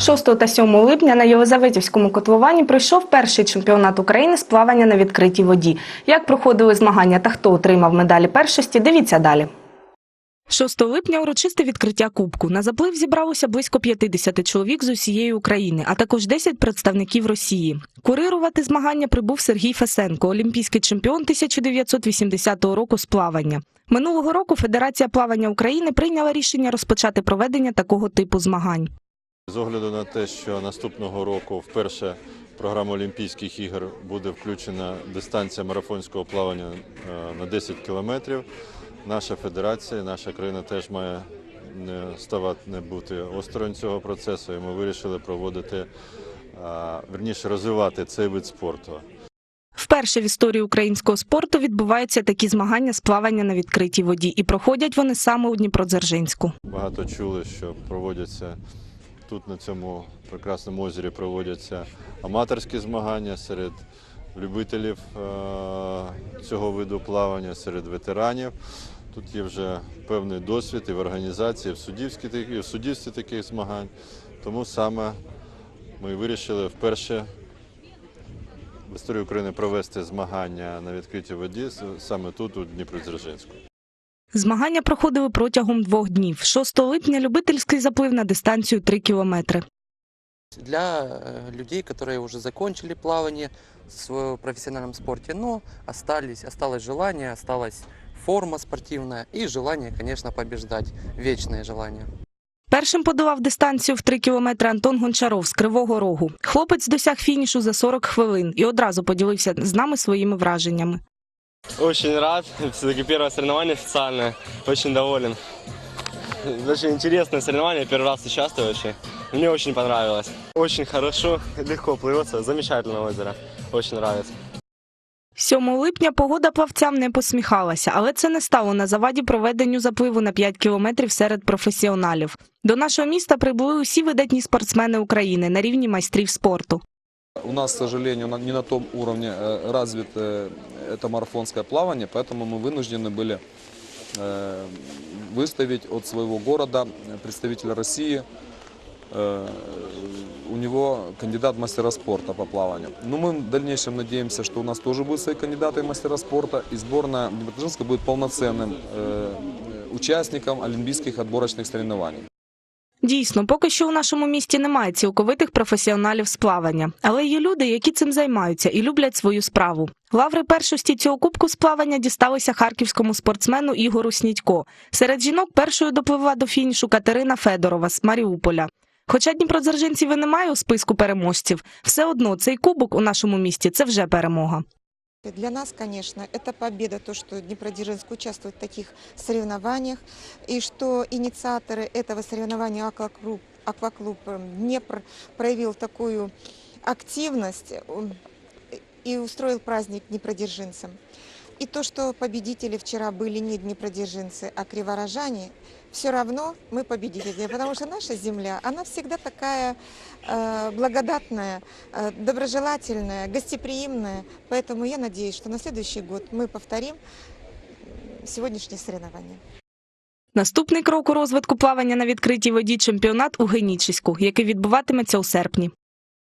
6 та 7 липня на Єлизаветівському котловані пройшов перший чемпіонат України з плавання на відкритій воді. Як проходили змагання та хто отримав медалі першості, дивіться далі. 6 липня урочисте відкриття кубку. На заплив зібралося близько 50 чоловік з усієї України, а також 10 представників Росії. Курирувати змагання прибув Сергій Фесенко, олімпійський чемпіон 1980 року з плавання. Минулого року Федерація плавання України прийняла рішення розпочати проведення такого типу змагань. З огляду на те, що наступного року вперше в програму Олімпійських ігор буде включена дистанція марафонського плавання е, на 10 кілометрів, наша федерація, наша країна теж має не ставати не бути осторонь цього процесу, і ми вирішили проводити, верніше розвивати цей вид спорту. Вперше в історії українського спорту відбуваються такі змагання з плавання на відкритій воді, і проходять вони саме у Дніпродзержинську. Багато чули, що проводяться тут, на цьому прекрасному озері, проводяться аматорські змагання серед любителів е, цього виду плавання, серед ветеранів. Тут є вже певний досвід і в організації, і в суддівстві таких змагань. Тому саме ми вирішили вперше в історії України провести змагання на відкритій воді саме тут, у Дніпродзержинську. Змагання проходили протягом двох днів. 6 липня любительський заплив на дистанцію 3 кілометри. для э, людей, которые уже закончили плавание в профессиональном спорте, но остались, осталось желание, осталась форма спортивная и желание, конечно, побеждать, вечное желание. Першим подолав дистанцію в 3 кілометри Антон Гончаров з Кривого Рогу. Хлопець досяг фінішу за 40 хвилин і одразу поділився з нами своїми враженнями. Очень рад. Все-таки первое соревнование официальное. Очень доволен. Очень интересное соревнование. Первый раз участвую вообще. Мне очень понравилось. Очень хорошо, легко плывется. Замечательное озеро. Очень нравится. 7 липня погода плавцям не посміхалася, але це не стало на заваді проведенню запливу на 5 кілометрів серед професіоналів. До нашого міста прибули усі видатні спортсмени України на рівні майстрів спорту. У нас, к сожалению, не на том уровне э, развито э, это марафонское плавание, поэтому мы вынуждены были э, выставить от своего города представителя России. У него кандидат мастера спорта по плаванию. Но мы в дальнейшем надеемся, что у нас тоже будут свои кандидаты мастера спорта, и сборная Днепродзержинска будет полноценным участником олимпийских отборочных соревнований. Дійсно, поки що у нашому місті немає цілковитих професіоналів з плавання, але є люди, які цим займаються і люблять свою справу. Лаври першості цього кубку з плавання дісталися харківському спортсмену Ігору Снідько. Серед жінок першою допливла до фінішу Катерина Федорова з Маріуполя. Хоча Дніпродзержинців і немає у списку переможців, все одно цей кубок у нашому місті це вже перемога. Для нас, конечно, это победа, то, что Днепродзержинск участвует в таких соревнованиях, и что инициаторы этого соревнования «Акваклуб», «Акваклуб Днепр» проявил такую активность м, и устроил праздник днепродзержинцам. И то, что победители вчера были не днепродзержинцы, а криворожане, все равно мы победители, потому что наша земля, она всегда такая э, благодатная, э, доброжелательная, гостеприимная. Поэтому я надеюсь, что на следующий год мы повторим м, сегодняшнее соревнование. Наступний крок у розвитку плавання на відкритій воді чемпіонат у Генічеську, який відбуватиметься у серпні.